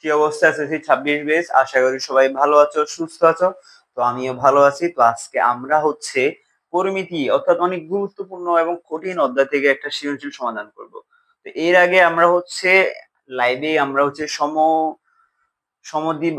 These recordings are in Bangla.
কি অবস্থা আছে ছাব্বিশ বেস আশা করি সবাই ভালো আছো, সুস্থ আছো। তো আমিও ভালো আছি। তো আজকে আমরা হচ্ছে পরিমিতি অর্থাৎ অনেক গুরুত্বপূর্ণ এবং কঠিন অধ্যায় থেকে একটা সৃজনশীল সমাধান করব। তো এর আগে আমরা হচ্ছে লাইভে আমরা হচ্ছে সম সমদ্বীপ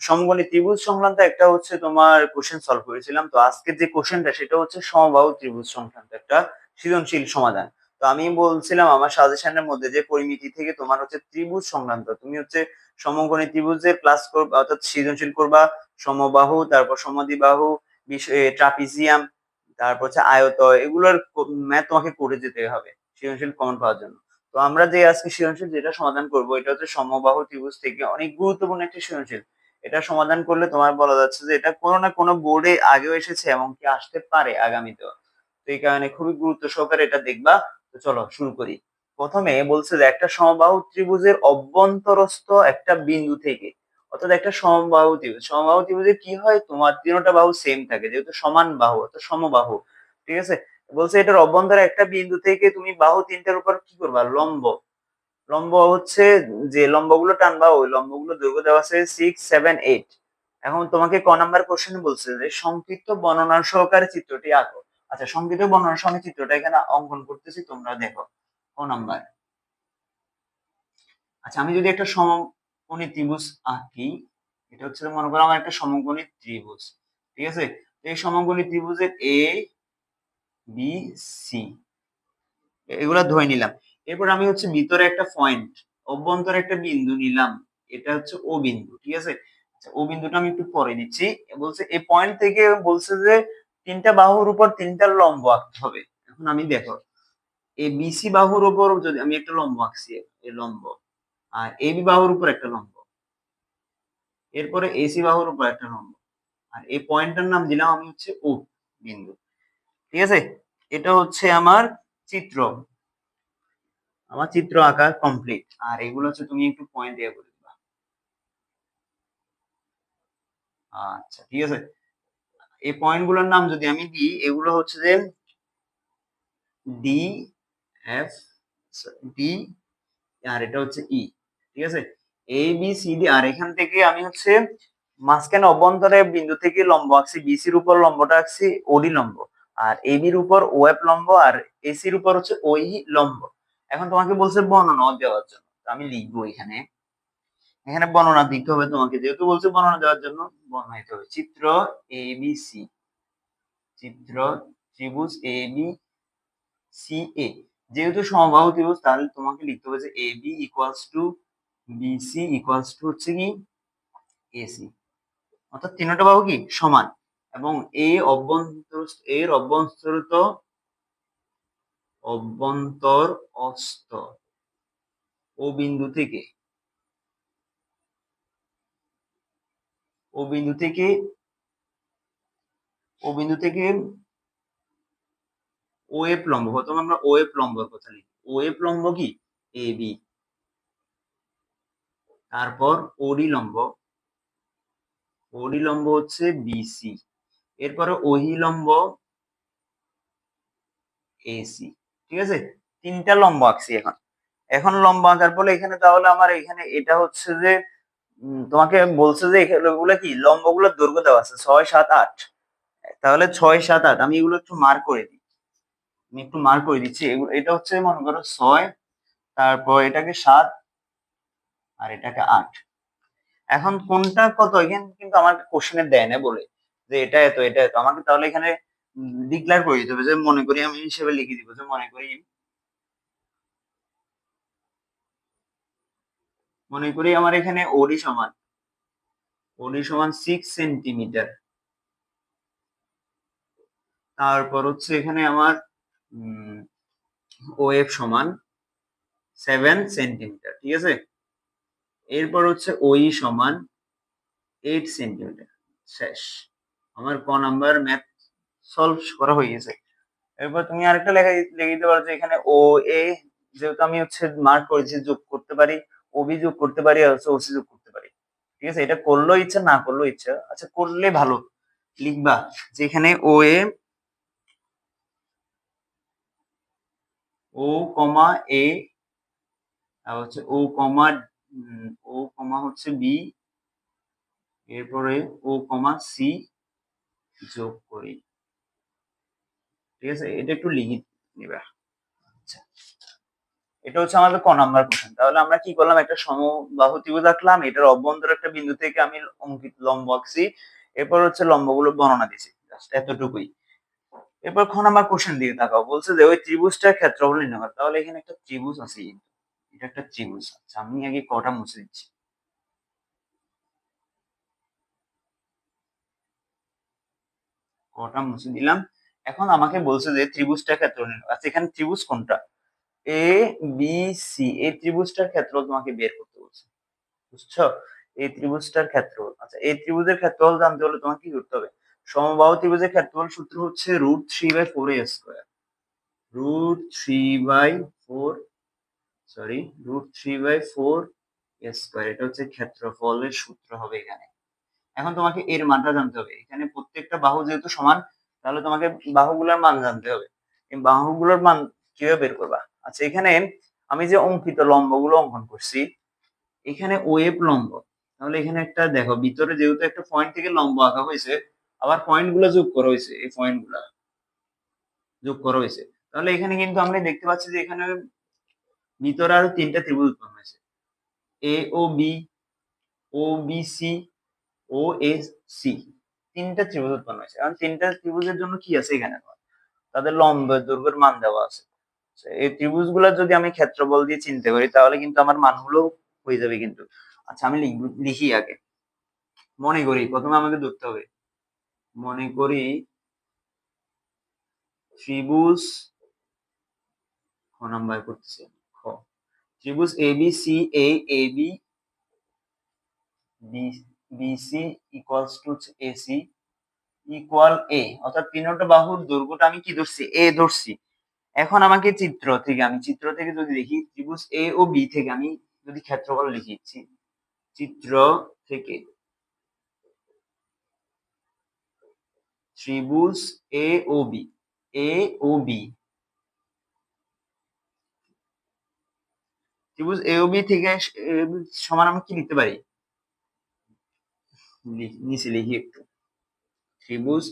সমগণী ত্রিভুজ সংক্রান্ত একটা হচ্ছে তোমার কোশ্চেন সলভ করেছিলাম। তো আজকে যে কোশ্চেনটা সেটা হচ্ছে সমবাহু ত্রিভুজ সংক্রান্ত একটা সৃজনশীল সমাধান। তো আমি বলছিলাম আমার সাজেশনের মধ্যে যে পরিমিতি থেকে তোমার হচ্ছে ত্রিভুজ সংক্রান্ত। তুমি হচ্ছে সমগণী ত্রিভুজের ক্লাস করবা, অর্থাৎ সৃজনশীল করবা, সমবাহু, তারপর সমদ্বিবাহু ট্রাপিজিয়াম, তারপর হচ্ছে আয়ত এগুলোর ম্যাথ তোমাকে করে যেতে হবে সৃজনশীল কমন পাওয়ার জন্য। তো আমরা যে আজকে সৃজনশীল যেটা সমাধান করব, এটা হচ্ছে সমবাহু ত্রিভুজ থেকে অনেক গুরুত্বপূর্ণ একটি সৃজনশীল। এটা সমাধান করলে তোমার বলা যাচ্ছে যে এটা কোনো না কোনো বোর্ডে আগেও এসেছে এমনকি আসতে পারে আগামীতেও। তো এই কারণে খুবই গুরুত্ব সহকারে এটা দেখবা। তো চলো শুরু করি। প্রথমে বলছে যে, একটা সমবাহু ত্রিভুজের অভ্যন্তরস্থ একটা বিন্দু থেকে, অর্থাৎ একটা সমবাহু ত্রিভুজ। সমবাহু ত্রিভুজে কি হয়? তোমার তিনটা বাহু সেম থাকে, যেহেতু সমান বাহু, অর্থাৎ সমবাহু। ঠিক আছে? বলছে এটার অভ্যন্তরে একটা বিন্দু থেকে তুমি বাহু তিনটার উপর কি করবা? লম্ব। লম্ব হচ্ছে যে লম্বগুলো টানবা, ওই লম্বগুলো দৈর্ঘ্য দেওয়া আছে সিক্স সেভেন এইট এখন তোমাকে ক নাম্বার কোশ্চেন বলছে যে, সংক্ষিপ্ত বর্ণনা সহকারে চিত্রটি আঁকো। আচ্ছা সংক্ষিপ্ত বর্ণনা সঙ্গে চিত্রটা এখানে অঙ্কন করতেছি, তোমরা দেখো। ক নাম্বার? আচ্ছা আমি যদি একটা সমকোণী ত্রিভুজ আঁকি, এটা হচ্ছে মনে করো আমার একটা সমকোণী ত্রিভুজ, ঠিক আছে? এই সমকোণী ত্রিভুজের এ বি সি এগুলা ধরে নিলাম। এরপর আমি হচ্ছে ভিতরে একটা পয়েন্ট, অভ্যন্তরে একটা বিন্দু নিলাম, এটা হচ্ছে ও বিন্দু ঠিক আছে? আচ্ছা ও বিন্দুটা আমি একটু পরে নিচ্ছি। বলছে এই পয়েন্ট থেকে বলছে যে তিনটা বাহুর উপর তিনটা লম্ব আঁকতে হবে। এখন আমি দেখো এই বিসি বাহুর উপর যদি আমি একটা লম্ব আঁকছি এই লম্ব, আর এবি বাহুর উপর একটা লম্ব, এরপরে এসি বাহুর উপর একটা লম্ব, আর এই পয়েন্টটার নাম দিলাম আমি হচ্ছে ও বিন্দু। ঠিক আছে? এটা হচ্ছে আমার চিত্র। আমার চিত্র আঁকা কমপ্লিট আর এগুলো হচ্ছে তুমি একটু পয়েন্ট দিয়ে করে দিবা। আচ্ছা ঠিক আছে? এই পয়েন্টগুলোর নাম যদি আমি দিই এগুলো হচ্ছে যে ডি এফ ডি আর এটা হচ্ছে ই e, ঠিক আছে? এ বি সি ডি আর এখান থেকে আমি হচ্ছে মাঝখানে অভ্যন্তরে বিন্দু থেকে লম্ব আঁকছি বিসির উপর লম্বটা আঁকছি ওডি লম্ব। আর এবির উপর ওয়েব লম্ব আর এসির উপর হচ্ছে ওই লম্ব। এখন তোমাকে বলছে বর্ণনা দেওয়ার জন্য। আমি লিখব এখানে। এখানে বর্ণনা দিতে হবে তোমাকে, যেহেতু বলছে বর্ণনা দেওয়ার জন্য, বর্ণনা দিতে হবে। চিত্র এ বি সি চিত্র ত্রিভুজ এ বি সি এ যেহেতু সমবাহু ত্রিভুজ, তাহলে তোমাকে লিখতে হবে যে A B equals to BC equals to হচ্ছে কি? এসি অর্থাৎ তিনটা বাহু কি? সমান। এবং এই অভ্যন্তর এর অভ্যন্তরিত অভ্যন্তর অস্ত। ও বিন্দু থেকে। ও বিন্দু থেকে, ও বিন্দু থেকে ওএফ লম্ব প্রথমে আমরা ওএফ লম্বর কথা লিখি। ওএফ লম্ব কি? A, B. তারপর ওডি লম্ব। ওডি লম্ব হচ্ছে বিসি এরপরে ওহি লম্ব এসি ঠিক আছে? তিনটা লম্ব আঁকছি এখন। এখন লম্ব আঁকার পরে এখানে তাহলে আমার এখানে এটা হচ্ছে যে তোমাকে বলছে যে এগুলো কি? লম্বগুলো দৈর্ঘ্য দেওয়া আছে, ছয়, সাত, আট। তাহলে ছয়, সাত, আট। আমি এগুলো একটু মার্ক করে দিই। আমি একটু মার্ক করে দিচ্ছি। এটা হচ্ছে মনে করো ছয়, তারপর এটাকে সাত আর এটাকে আট। এখন কোনটা কত? এখানে কিন্তু আমার কোশ্চেনে দেয় না বলে। যে এটা এত এটা এত। আমাকে তাহলে এখানে ডিক্লেয়ার করে দিতে হবে। যে মনে করি আমি হিসেবে লিখে দিব। যে মনে করি মনে করি আমার এখানে ওডি সমান। ওডি সমান সিক্স সেন্টিমিটার তারপর হচ্ছে এখানে আমার ওএফ সমান সেভেন সেন্টিমিটার ঠিক আছে? এরপর হচ্ছে ওই e সমান এইট সেন্টিমিটার শেষ। আমার ক নাম্বার ম্যাথ সলভ করা হয়ে গেছে। এরপর তুমি আরেকটা লেখা লিখে দিতে পারো যে এখানে ও এ যেহেতু আমি হচ্ছে মার্ক করেছি যোগ করতে পারি ওবি যোগ করতে পারি আর হচ্ছে ওসি যোগ করতে পারি। ঠিক আছে? এটা করলেও ইচ্ছা, না করলেও ইচ্ছা আচ্ছা করলে ভালো। লিখবা যে এখানে ও এ ও কমা এ হচ্ছে ও কমা ও কমা হচ্ছে বি এরপরে ও কমা সি যোগ করি। ঠিক আছে? এটা একটু লিখে নিবে। এটা হচ্ছে আমাদের ক নাম্বার কোশ্চেন তাহলে আমরা কি করলাম? একটা সমবাহু ত্রিভুজ আঁকলাম, এটার অভ্যন্তর একটা বিন্দু থেকে আমি অঙ্কিত লম্ব আঁকছি, এরপর হচ্ছে লম্বগুলো বর্ণনা দিছি এতটুকুই। এরপর খ নাম্বার কোশ্চেন দিকে তাকাও, বলছে যে ওই ত্রিভুজটার ক্ষেত্রফল নির্ণয় কর। তাহলে এখানে একটা ত্রিভুজ আছে এটা একটা ত্রিভুজ। আচ্ছা আমি আগে কটা মুছে দিচ্ছি। কটা মুছে দিলাম। এখন আমাকে বলছে যে ত্রিভুজটার ক্ষেত্র নির্ণয় আচ্ছা এখানে ত্রিভুজ কোনটা? এ বি সি এই ত্রিভুজটার ক্ষেত্র তোমাকে বের করতে বলছে। বুঝছ? এই ত্রিভুজটার ক্ষেত্রফল। আচ্ছা এই ত্রিভুজের ক্ষেত্রফল জানতে হলে তোমাকে কি করতে হবে? সমবাহু ত্রিভুজের ক্ষেত্রফল সূত্র হচ্ছে root three by four A square root three by four sorry root three by four square এটা হচ্ছে ক্ষেত্রফলের সূত্র হবে এখানে। এখন তোমাকে এর মানটা জানতে হবে। এখানে প্রত্যেকটা বাহু যেহেতু সমান, তাহলে তোমাকে বাহুগুলোর মান জানতে হবে। এই বাহুগুলোর মান কীভাবে বের করবা? আচ্ছা এখানে আমি যে অঙ্কিত লম্বগুলো অঙ্কন করছি, এখানে ওয়েব লম্ব, তাহলে এখানে একটা দেখো, ভিতরে যেহেতু একটা পয়েন্ট থেকে লম্ব আঁকা হয়েছে, আবার পয়েন্টগুলো যোগ করা হয়েছে, এই পয়েন্টগুলা যোগ করা হয়েছে। তাহলে এখানে কিন্তু আমরা দেখতে পাচ্ছি যে এখানে ভিতরে আরও তিনটা ত্রিভুজ উৎপন্ন হয়েছে। A, O, B O, B, C, O, A, C, তিনটা ত্রিভুজ উৎপন্ন হয়েছে। কারণ তিনটা ত্রিভুজের জন্য কি আছে এখানে? তাদের লম্ব দৈর্ঘ্যের মান দেওয়া আছে। এই ত্রিভুজগুলো যদি আমি ক্ষেত্রফল দিয়ে চিন্তা করি তাহলে কিন্তু আমার মানগুলো হয়ে যাবে কিন্তু। আচ্ছা আমি লিখি আগে। মনে করি, প্রথমে আমাকে ধরতে হবে। মনে করি, ত্রিভুজ, খ নাম্বার করতেছে খ। ত্রিভুজ A B C A A B BC equals to AC equal A অর্থাৎ তিনটা বাহুর দৈর্ঘ্যটা আমি কি ধরছি? এ ধরছি। এখন আমাকে চিত্র থেকে, আমি চিত্র থেকে যদি দেখি, ত্রিভুজ এ ও বি থেকে আমি যদি ক্ষেত্রফল লিখেছি চিত্র থেকে ত্রিভুজ A O B A O B ত্রিভুজ এ ও বি থেকে সমান আমি কি লিখতে পারি? নিচে লিখি একটু। ত্রিভুজ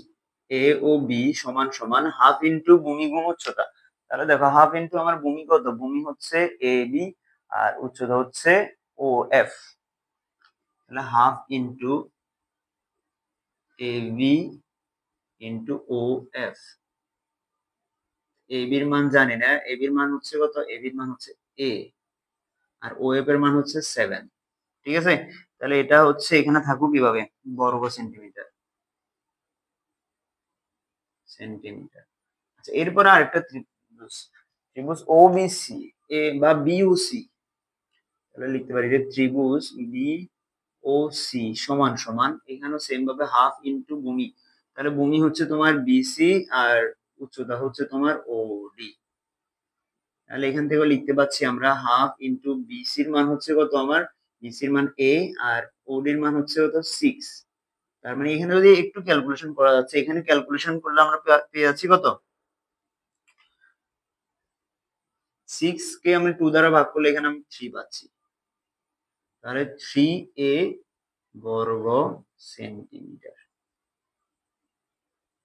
এ ও বি সমান সমান হাফ ইন্টু ভূমি গুণ উচ্চতা। তাহলে দেখো হাফ ইন্টু আমার ভূমি কত? ভূমি হচ্ছে এ বি আর উচ্চতা হচ্ছে ও এফ তাহলে half into A B into O F A বির মান জানি না। এ বির মান হচ্ছে কত? এ বির মান হচ্ছে এ আর ও এফ এর মান হচ্ছে সেভেন ঠিক আছে? তাহলে এটা হচ্ছে এখানে থাকুক কীভাবে? বর্গ সেন্টিমিটার সেন্টিমিটার আচ্ছা এরপর আরেকটা ত্রিভুজ ত্রিভুজ ও সি এ বা বিওসি তাহলে লিখতে পারি, যে ত্রিভুজ বি ও সি সমান সমান। এখানেও সেম ভাবে হাফ ইন্টু ভূমি। তাহলে ভূমি হচ্ছে তোমার বিসি আর উচ্চতা হচ্ছে তোমার ও ডি তাহলে এখান থেকে লিখতে পাচ্ছি আমরা হাফ ইন্টু বিসির মান হচ্ছে কত আমার? বিসির মান এ আর ওডির মান হচ্ছে কত? সিক্স তার মানে এখানে যদি একটু ক্যালকুলেশন করা যাচ্ছে, এখানে ক্যালকুলেশন করলে আমরা পেয়ে যাচ্ছি কত? সিক্স কে আমি টু দ্বারা ভাগ করলে এখানে আমি থ্রি পাচ্ছি। তাহলে থ্রি এ বর্গ সেন্টিমিটার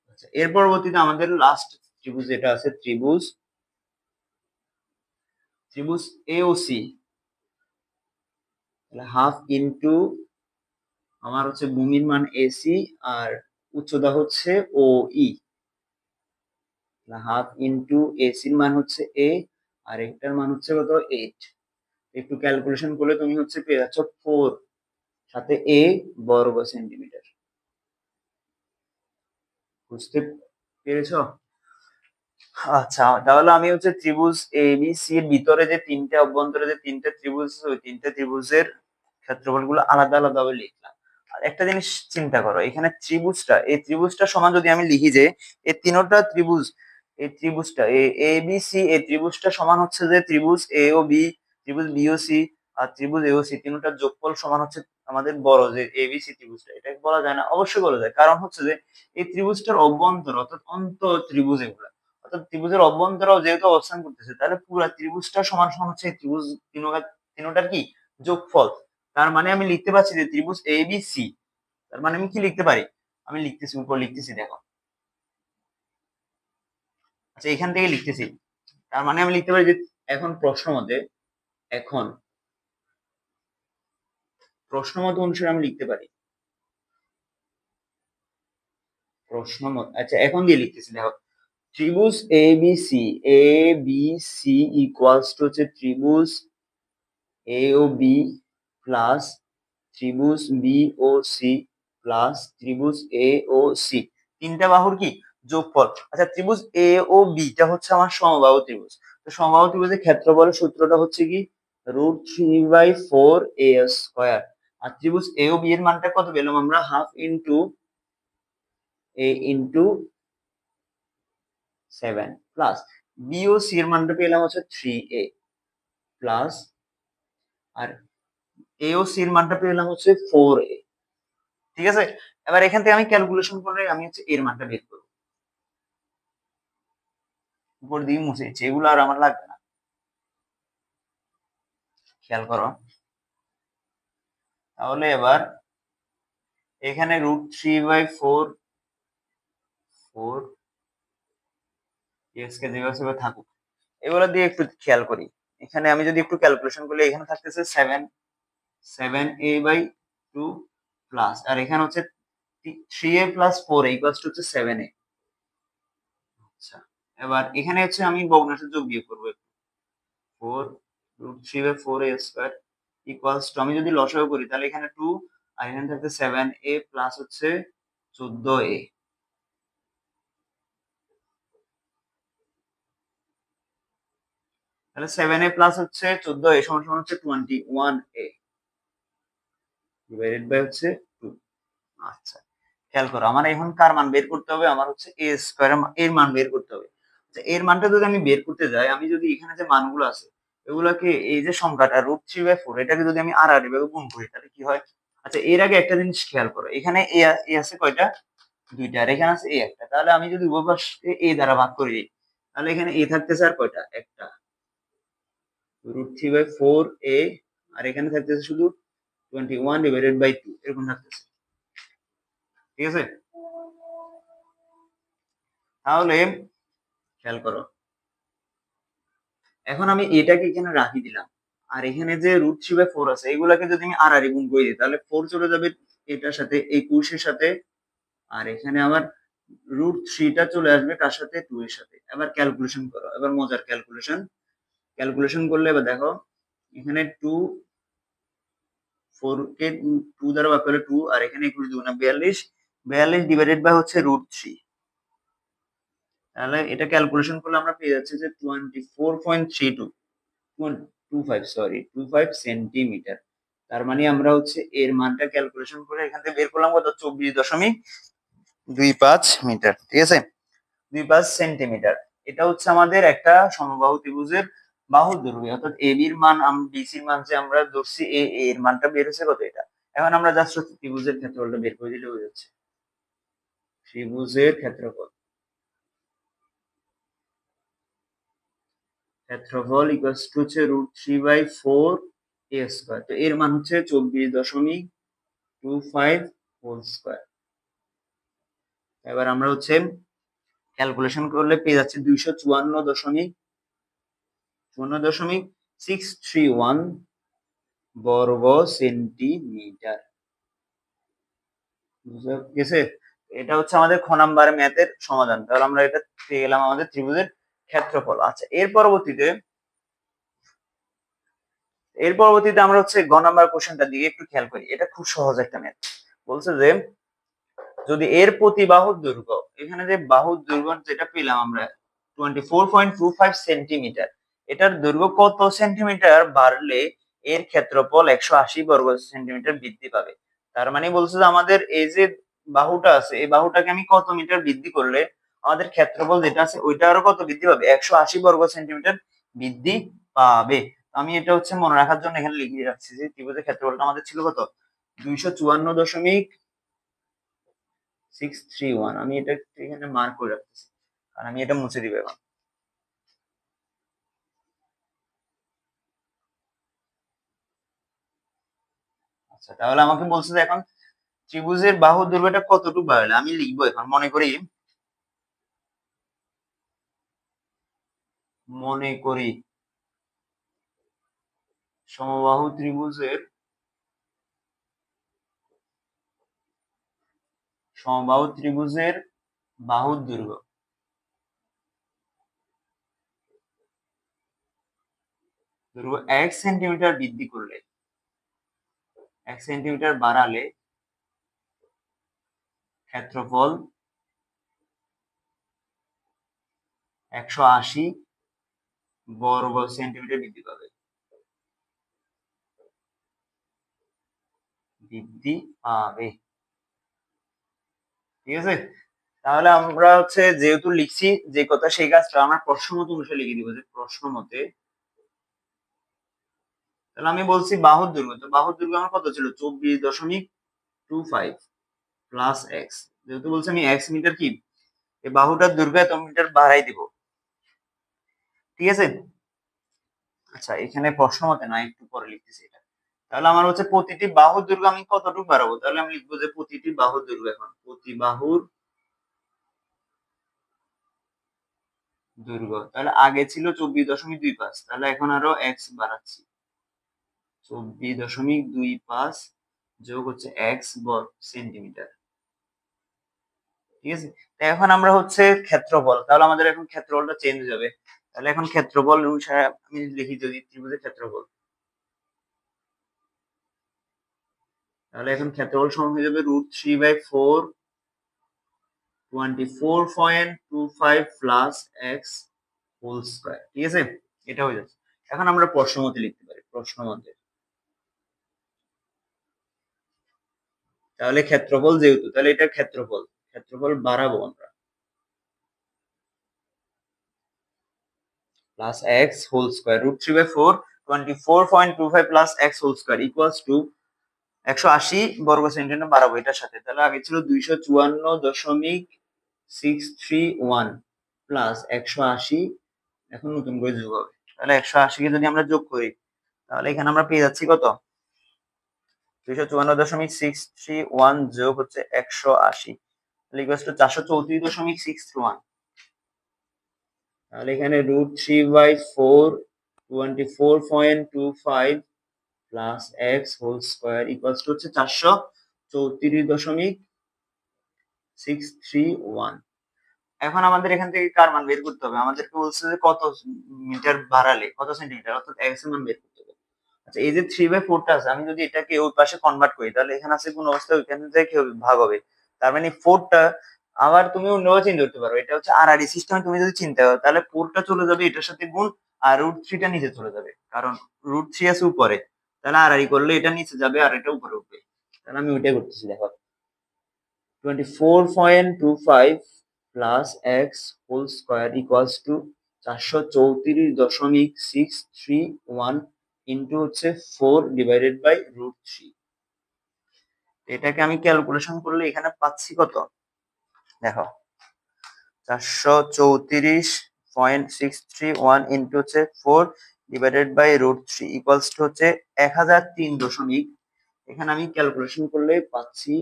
আচ্ছা এর পরবর্তীতে আমাদের লাস্ট ত্রিভুজ যেটা আছে, ত্রিভুজ ত্রিভুজ এওসি তাহলে হাফ ইন্টু আমার হচ্ছে ভূমির মান এসি আর উচ্চতা হচ্ছে ও ই হাফ ইন্টু এসির মান হচ্ছে এ আর একটার মান হচ্ছে কত? এইট একটু ক্যালকুলেশন করলে তুমি হচ্ছে পেয়ে যাচ্ছ ফোর সাথে এ বর্গ সেন্টিমিটার বুঝতে পেরেছ? আচ্ছা তাহলে আমি হচ্ছে ত্রিভুজ এ বি সি এর ভিতরে যে তিনটে অভ্যন্তরে যে তিনটে ত্রিভুজ ওই তিনটে ত্রিভুজের ক্ষেত্রফলগুলো আলাদা আলাদা ভাবে লিখলাম। আর একটা জিনিস চিন্তা করো, এখানে ত্রিভুজটা, এই ত্রিভুজটা সমান যদি আমি লিখি যে, এই তিনটা ত্রিভুজ এই ত্রিভুজটা, এ বি, সি এই ত্রিভুজটা সমান হচ্ছে যে ত্রিভুজ এ ও বি, ত্রিভুজ বি ও সি আর ত্রিভুজ এ ও সি, তিনটার যোগফল সমান হচ্ছে আমাদের বড় যে এ, বি, সি ত্রিভুজটা। এটা বলা যায় না, অবশ্যই বলা যায়। কারণ হচ্ছে যে এই ত্রিভুজটার অভ্যন্তর অর্থাৎ অন্ত ত্রিভুজ এগুলা, অর্থাৎ ত্রিভুজের অভ্যন্তরাও যেহেতু অবস্থান করতেছে, তাহলে পুরো ত্রিভুজটা সমান সমান হচ্ছে ত্রিভুজ তিনটার কি? যোগফল। তার মানে আমি লিখতে পারছি যে ত্রিভুজ এ, বি, সি, তার মানে আমি কি লিখতে পারি? আমি লিখতেছি, উপর লিখতেছি, দেখো। আচ্ছা এখান থেকে লিখতেছি, তার মানে আমি লিখতে পারি যে এখন প্রশ্ন মতে, এখন প্রশ্ন মত অনুসারে আমি লিখতে পারি। প্রশ্ন মত আচ্ছা এখন দিয়ে লিখতেছি, দেখো। ত্রিভুজ A B C A B C equals to হচ্ছে ত্রিভুজ এ ও বি প্লাস ত্রিভুজ বি ও সি প্লাস ত্রিভুজ এ ও সি তিনটা বাহুর কি? যোগফল। আচ্ছা ত্রিভুজ এ ও বি টা হচ্ছে আমার সমবাহু ত্রিভুজ। তো সমবাহু ত্রিভুজের ক্ষেত্রফলের সূত্রটা হচ্ছে কি? Root three by four A square আর ত্রিভুজ এ ও বি এর মানটা কত পেলাম আমরা? Half into A into seven plus B O C এর মানটা পেলাম হচ্ছে থ্রি এ প্লাস আর এ ও সি এর মানটা পেলাম হচ্ছে ফোর এ ঠিক আছে? এবার এখান থেকে আমি ক্যালকুলেশন করে আমি হচ্ছে এর মানটা বের করব। উপর দিয়ে মুছেছি, এগুলো আর আমার লাগবে না। খেয়াল করো। তাহলে এবার এখানে root three by four four কে যেভাবে থাকুক। এগুলো দিয়ে একটু খেয়াল করি। এখানে আমি যদি একটু ক্যালকুলেশন করি, এখানে থাকতেছে seven seven A by two plus আর এখানে হচ্ছে three A plus four equals to হচ্ছে সেভেন এ আচ্ছা। এবার এখানে হচ্ছে আমি ভগ্নাংশের যোগ বিয়োগ করব four root three by four A square equals to আমি যদি লসাগু করি, তাহলে এখানে টু আর এখানে থাকতে সেভেন এ প্লাস হচ্ছে চোদ্দ এ তাহলে সেভেন এ প্লাস হচ্ছে চোদ্দ এ সমান সমান হচ্ছে twenty one A divided by হচ্ছে টু আচ্ছা খেয়াল করো, আমার এখন কার মান বের করতে হবে? আমার হচ্ছে এ স্কোয়ার এর মান বের করতে হবে। এর মানটা যদি আমি বের করতে যাই, আমি যদি এখানে যে মানগুলো আছে, এগুলাকে এই যে সংখ্যাটা রুট থ্রি বাই ফোর এটাকে যদি আমি আর আর এভাবে গুণ করি, তাহলে কি হয়? আচ্ছা এর আগে একটা জিনিস খেয়াল করো, এখানে এ আছে কয়টা? দুইটা, আর এখানে আছে এ একটা। তাহলে আমি যদি পাশে এ দ্বারা ভাগ করি, তাহলে এখানে এ থাকতেছে আর কয়টা? একটা। Root three by four A আর এখানে থাকতেছে শুধু twenty one divided by two এরকম থাকতেছে। ঠিক আছে? তাহলে খেয়াল করো। এখন আমি এটাকে এখানে রাখি দিলাম। আর এখানে যে রুট বাই ফোর আছে, এগুলাকে যদি আমি আর আর গুণ করে দিই তাহলে ফোর চলে যাবে এটার সাথে, একুশের সাথে। আর এখানে আমার রুট থ্রিটা চলে আসবে কার সাথে? টু এর সাথে। এবার ক্যালকুলেশন করো, এবার মজার ক্যালকুলেশন ক্যালকুলেশন করলে এবার দেখো, এখানে টু ফোর কে টু দ্বারা ভাগ করলে টু আর এখানে একুশ দুগুণা বিয়াল্লিশ। বিয়াল্লিশ ডিভাইডেড বাই হচ্ছে রুট থ্রি তাহলে এটা ক্যালকুলেশন করলে আমরা পেয়ে যাচ্ছি যে twenty four point three two two five sorry two five centimetre তার মানে আমরা হচ্ছে এর মানটা ক্যালকুলেশন করে এখান থেকে বের করলাম কত? চব্বিশ দশমিক দুই পাঁচ মিটার, ঠিক আছে? দুই পাঁচ সেন্টিমিটার এটা হচ্ছে আমাদের একটা সমবাহু ত্রিভুজের বাহুর দৈর্ঘ্য অর্থাৎ এ বির মান বিসির মান যে আমরা ধরছি এ এর মানটা বের হচ্ছে কত এটা? এখন আমরা জাস্ট ত্রিভুজের ক্ষেত্রফলটা বের করে দিলে হয়ে যাচ্ছে। ত্রিভুজের ক্ষেত্রফল। ক্ষেত্রফল ইকুয়ালস টু হচ্ছে root three by four A square তো এর মান হচ্ছে চব্বিশ দশমিক টু ফাইভ হোল স্কোয়ার এবার আমরা হচ্ছে ক্যালকুলেশন করলে পেয়ে যাচ্ছে দুইশো চুয়ান্ন দশমিক চুয়ান্ন দশমিক সিক্স থ্রি ওয়ান বর্গ সেন্টিমিটার বুঝতে গেছে? এটা হচ্ছে আমাদের খ নাম্বার ম্যাথের সমাধান। তাহলে আমরা এটা পেয়ে গেলাম আমাদের ত্রিভুজের ক্ষেত্রফল আচ্ছা এর পরবর্তীতে এর পরবর্তীতে আমরা হচ্ছে গ নাম্বার কোশ্চেনটার দিকে একটু খেয়াল করি, এটা খুব সহজ একটা ম্যাথ বলছে যে, যদি এর প্রতি বাহুর দৈর্ঘ্য, এখানে যে বাহুর দৈর্ঘ্য যেটা পেলাম আমরা টোয়েন্টি ফোর সেন্টিমিটার এটার দৈর্ঘ্য কত সেন্টিমিটার বাড়লে এর ক্ষেত্রফল একশো আশি বর্গ সেন্টিমিটার বৃদ্ধি পাবে? তার মানে বলছে যে আমাদের এই যে বাহুটা আছে, এই বাহুটাকে আমি কত মিটার বৃদ্ধি করলে আমাদের ক্ষেত্রফল যেটা আছে, ওইটা আরও কত বৃদ্ধি পাবে? একশো আশি বর্গ সেন্টিমিটার বৃদ্ধি পাবে। আমি এটা হচ্ছে মনে রাখার জন্য এখানে লিখে রাখছি যে ত্রিভুজের ক্ষেত্রফলটা আমাদের ছিল কত? দুইশো চুয়ান্ন দশমিক সিক্স থ্রি ওয়ান আমি এটা এখানে মার্ক করে রাখতেছি আমি এটা মুছে দিব এখন আচ্ছা তাহলে আমাকে বলছে যে এখন ত্রিভুজের বাহু দৈর্ঘ্যটা কতটুকু বাড়ালে? আমি লিখব এখন, মনে করি মনে করি। সমবাহু ত্রিভুজের সমবাহু ত্রিভুজের বাহুর দৈর্ঘ্য। দৈর্ঘ্য এক সেন্টিমিটার বৃদ্ধি করলে, এক সেন্টিমিটার বাড়ালে ক্ষেত্রফল একশো আশি বর্গ সেন্টিমিটার বৃদ্ধি পাবে। বৃদ্ধি পাবে। ঠিক আছে? তাহলে আমরা হচ্ছে যেহেতু লিখছি যে কথা, সেই কাজটা আমরা প্রশ্ন মতো অনুসারে লিখে দিব, যে প্রশ্ন মতে। তাহলে আমি বলছি বাহুর দৈর্ঘ্য। তো বাহুর দৈর্ঘ্য আমার কত ছিল? চব্বিশ দশমিক টু ফাইভ প্লাস এক্স। যেহেতু বলছি আমি এক্স মিটার কি? এই বাহুটার দৈর্ঘ্য এত মিটার বাড়াই দিব। ঠিক আছে? আচ্ছা এখানে প্রশ্ন মতে না একটু পরে লিখতেছি এটা। তাহলে আমার হচ্ছে প্রতিটি বাহুর দৈর্ঘ্য আমি কতটুকু বাড়াবো? তাহলে আমি লিখব যে প্রতিটি বাহুর দৈর্ঘ্য এখন, প্রতি বাহুর দৈর্ঘ্য। তাহলে আগে ছিল চব্বিশ দশমিক দুই পাঁচ, তাহলে এখন আরও এক্স বাড়াচ্ছি। চব্বিশ দশমিক দুই পাঁচ যোগ হচ্ছে এক্স বর্গ সেন্টিমিটার। ঠিক আছে? এখন আমরা হচ্ছে ক্ষেত্রফল, তাহলে আমাদের এখন ক্ষেত্রফলটা চেঞ্জ যাবে। তাহলে এখন ক্ষেত্রফল অনুসারে আমি লিখি যদি ত্রিভুজের ক্ষেত্রফল। তাহলে এখন ক্ষেত্রফল সমান হয়ে যাবে root three by four twenty four point two five plus X whole square ঠিক আছে? এটা হয়ে যাচ্ছে। এখন আমরা প্রশ্ন মতে লিখতে পারি প্রশ্ন মতে তাহলে ক্ষেত্রফল যেহেতু, তাহলে এটা ক্ষেত্রফল ক্ষেত্রফল বাড়াবো আমরা। Plus X whole square root three by four twenty four point two five plus X whole square equals to একশো আশি বর্গ সেন্টিমিটার বাড়াবো এটার সাথে। তাহলে আগে ছিল দুইশো চুয়ান্ন দশমিক সিক্স থ্রি ওয়ান প্লাস একশো আশি। এখন নতুন করে যোগ হবে। তাহলে একশো আশিকে যদি আমরা যোগ করি, তাহলে এখানে আমরা পেয়ে যাচ্ছি কত? দুইশো চুয়ান্ন দশমিক সিক্স থ্রি ওয়ান যোগ হচ্ছে একশো আশি। ইকুয়ালস টু চারশো চৌত্রিশ দশমিক সিক্স থ্রি ওয়ান তাহলে এখানে root three by four twenty four point two five plus X whole square equals to হচ্ছে চারশো চৌত্রিশ দশমিক সিক্স থ্রি ওয়ান এখন আমাদের এখান থেকে কার মান বের করতে হবে? আমাদেরকে বলছে যে কত মিটার বাড়ালে, কত সেন্টিমিটার অর্থাৎ এক্সের মান বের করতে হবে। আচ্ছা এই যে থ্রি বাই ফোরটা আছে, আমি যদি এটাকে ওই পাশে কনভার্ট করি, তাহলে এখানে আছে কোন অবস্থায় ওইখানে থেকে ভাগ হবে। তার মানে ফোরটা আবার তুমি অন্যভাবে চিন্তা করতে পারো। এটা হচ্ছে আর আর সিস্টেমে তুমি যদি চিন্তা করো, তাহলে ফোরটা চলে যাবে এটার সাথে গুণ, আর রুট থ্রিটা নিচে চলে যাবে। কারণ রুট থ্রি আছে উপরে, তাহলে আর আড়ি করলে এটা নিচে যাবে আর এটা উপরে উঠবে। তাহলে আমি ওইটাই করতেছি, দেখো। Twenty four point two five plus X whole square equals to চারশো চৌত্রিশ দশমিক সিক্স থ্রি ওয়ান ইন্টু হচ্ছে four divided by root three এটাকে আমি ক্যালকুলেশন করলে এখানে পাচ্ছি কত? দেখো, চারশো চৌত্রিশ point six three one into হচ্ছে four divided by root three equals to হচ্ছে এক হাজার তিন দশমিক। এখানে আমি ক্যালকুলেশন করলে পাচ্ছি,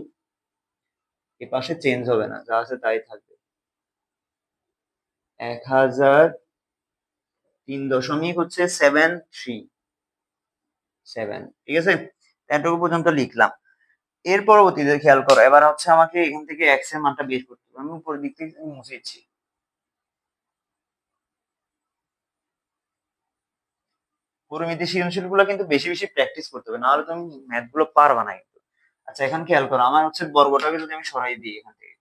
এ পাশে চেঞ্জ হবে না, যা আছে তাই থাকবে। এক হাজার তিন দশমিক হচ্ছে সেভেন থ্রি সেভেন ঠিক আছে? এতটুকু পর্যন্ত লিখলাম। এর পরবর্তীতে খেয়াল করো, এবার হচ্ছে আমাকে এখান থেকে এক্সের মানটা বের করতে আমি উপরের দিক থেকে মুছেছি। পরিমিতি সৃজনশীলগুলো কিন্তু বেশি বেশি প্র্যাকটিস করতে হবে, নাহলে তুমি ম্যাথগুলো পারবা না কিন্তু। আচ্ছা এখানে খেয়াল করো, আমার হচ্ছে বর্গটাকে যদি আমি সরাই দিই এখান থেকে,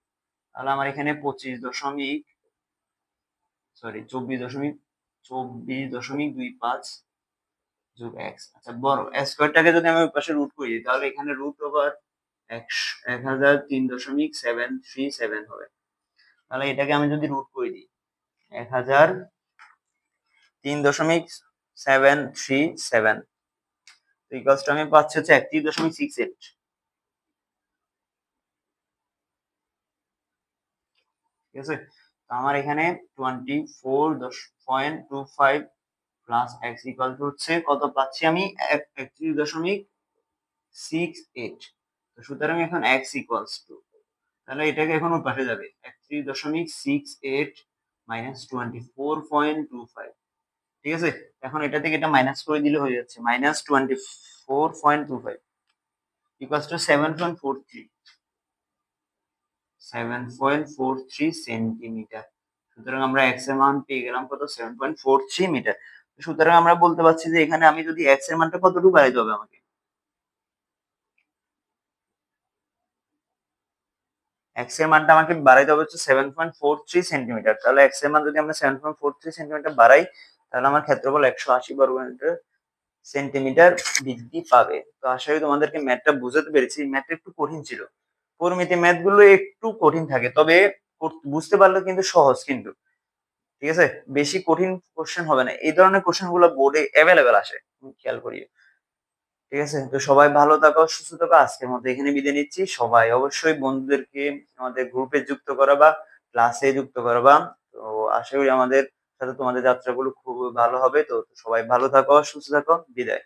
তাহলে আমার এখানে পঁচিশ দশমিক সরি চব্বিশ দশমিক চব্বিশ দশমিক দুই পাঁচ যোগ এক্স আচ্ছা বড় স্কোয়ারটাকে যদি আমি ওই পাশে রুট করি, তাহলে এখানে রুট ওভার এক হাজার তিন দশমিক সেভেন থ্রি সেভেন হবে। তাহলে এটাকে আমি যদি রুট করে দিই, এক হাজার তিন দশমিক সেভেন থ্রি সেভেন আমি পাচ্ছি হচ্ছে একত্রিশ দশমিক সিক্স এইট ঠিক আছে? আমার এখানে টোয়েন্টি ফোর দশ point two five plus X হচ্ছে কত পাচ্ছি আমি? একত্রিশ দশমিক সিক্স এইট সুতরাং এখন এক্স ইকুয়ালস টু তাহলে এটাকে এখন ওর পাশে যাবে। একত্রিশ দশমিক six eight minus twenty four point two five ঠিক আছে? এখন এটা থেকে এটা মাইনাস করে দিলে হয়ে যাচ্ছে। Minus twenty four point two five equals to seven point four three seven point four three centimetre সুতরাং আমরা এক্সের মান পেয়ে গেলাম কত? Seven point four three metre সুতরাং আমরা বলতে পারছি যে এখানে আমি যদি এক্সের মানটা কতটুকু বাড়াইতে হবে আমাকে এক্স মানটা আমাকে বাড়াইতে হবে হচ্ছে seven point four three centimetre তাহলে এক্সের মান যদি আমরা seven point four three centimetre বাড়াই, তাহলে আমার ক্ষেত্রফল একশো আশি বর্গ মিটার সেন্টিমিটার বৃদ্ধি পাবে। তো আশা করি তোমাদেরকে ম্যাথটা বুঝাতে পেরেছি। ম্যাথটা একটু কঠিন ছিল। পরিমিতি ম্যাথগুলো একটু কঠিন থাকে, তবে বুঝতে পারলে কিন্তু সহজ কিন্তু। ঠিক আছে? বেশি কঠিন কোশ্চেন হবে না। এই ধরনের কোশ্চেনগুলো বোর্ডে অ্যাভেলেবেল আসে। খেয়াল করিও। ঠিক আছে? তো সবাই ভালো থাকো, সুস্থ থাকো। আজকের মতো এখানে বিদায় নিচ্ছি। সবাই অবশ্যই বন্ধুদেরকে আমাদের গ্রুপে যুক্ত করাবা ক্লাসে যুক্ত করাবা। তো আশা করি আমাদের সাথে তোমাদের যাত্রাগুলো খুব ভালো হবে। তো সবাই ভালো থাকো, সুস্থ থাকো। বিদায়।